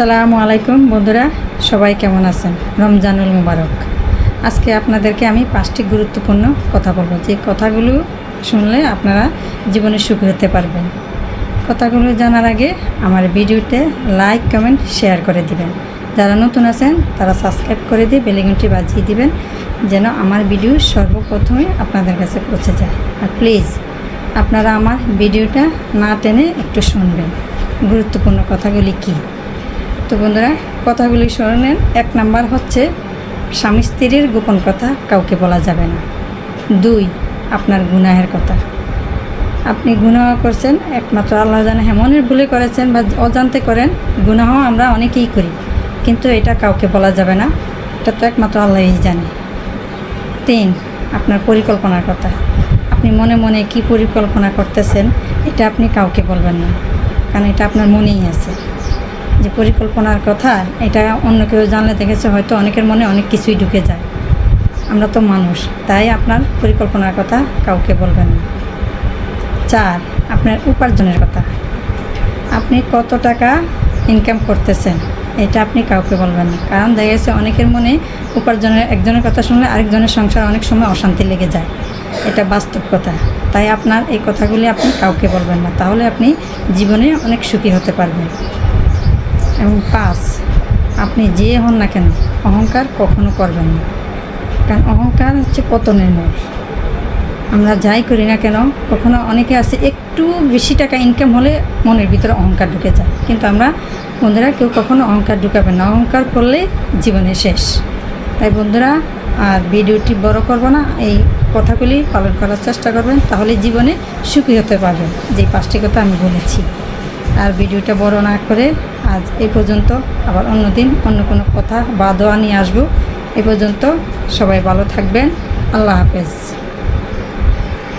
আসসালামু আলাইকুম বন্ধুরা, সবাই কেমন আছেন? রমজানুল মুবারক। আজকে আপনাদেরকে আমি পাঁচটি গুরুত্বপূর্ণ কথা বলব। যে কথাগুলো শুনলে আপনারা জীবনে সুখী হতে পারবেন। কথাগুলো জানার আগে আমার ভিডিওতে লাইক, কমেন্ট, শেয়ার করে দিবেন। যারা নতুন আছেন, তারা সাবস্ক্রাইব করে দিয়ে বেলিগুনটি বাজিয়ে দিবেন, যেন আমার ভিডিও সর্বপ্রথমে আপনাদের কাছে পৌঁছে যায়। আর প্লিজ, আপনারা আমার ভিডিওটা না টেনে একটু শুনবেন। গুরুত্বপূর্ণ কথাগুলি কী? তো বন্ধুরা, কথাগুলি শোনেন এক নাম্বার হচ্ছে, স্বামী স্ত্রীর গোপন কথা কাউকে বলা যাবে না। দুই, আপনার গুনাহের কথা। আপনি গুনাহ করছেন, একমাত্র আল্লাহ জানে হেমনের ভুলে করেছেন বা অজান্তে করেন গুনাহ আমরা অনেকেই করি, কিন্তু এটা কাউকে বলা যাবে না, এটা তো একমাত্র আল্লাহই জানে। তিন, আপনার পরিকল্পনার কথা। আপনি মনে মনে কি পরিকল্পনা করতেছেন, এটা আপনি কাউকে বলবেন না, কারণ এটা আপনার মনেই আছে। যে পরিকল্পনার কথা, এটা অন্য কেউ জানলে দেখেছে, হয়তো অনেকের মনে অনেক কিছুই ঢুকে যায়। আমরা তো মানুষ, তাই আপনার পরিকল্পনার কথা কাউকে বলবেন না। চার, আপনার উপার্জনের কথা। আপনি কত টাকা ইনকাম করতেছেন, এটা আপনি কাউকে বলবেন না। কারণ দেখা গেছে, অনেকের মনে উপার্জনের, একজনের কথা শুনলে আরেকজনের সংসার অনেক সময় অশান্তি লেগে যায়। এটা বাস্তব কথা। তাই আপনার এই কথাগুলি আপনি কাউকে বলবেন না। তাহলে আপনি জীবনে অনেক সুখী হতে পারবেন। এবং পাঁচ আপনি যে হন না কেন, অহংকার কখনো করবেন না। কারণ অহংকার হচ্ছে পতনের মূল আমরা যাই করি না কেন, কখনো অনেকে আছে একটু বেশি টাকা ইনকাম হলে মনের ভিতরে অহংকার ঢুকে যায়। কিন্তু আমরা বন্ধুরা, কেউ কখনো অহংকার ঢুকাবেন না। অহংকার করলে জীবনে শেষ। তাই বন্ধুরা, আর ভিডিওটি বড় করব না। এই কথাগুলি পালন করার চেষ্টা করবেন, তাহলে জীবনে সুখী হতে পারবেন। যে পাঁচটি কথা আমি বলেছি। আর ভিডিওটা বড় না করে আজ এই পর্যন্ত। আবার অন্য দিন অন্য কোনো কথা বা দোয়া নিয়ে আসব। এ পর্যন্ত সবাই ভালো থাকবেন। আল্লাহ হাফেজ।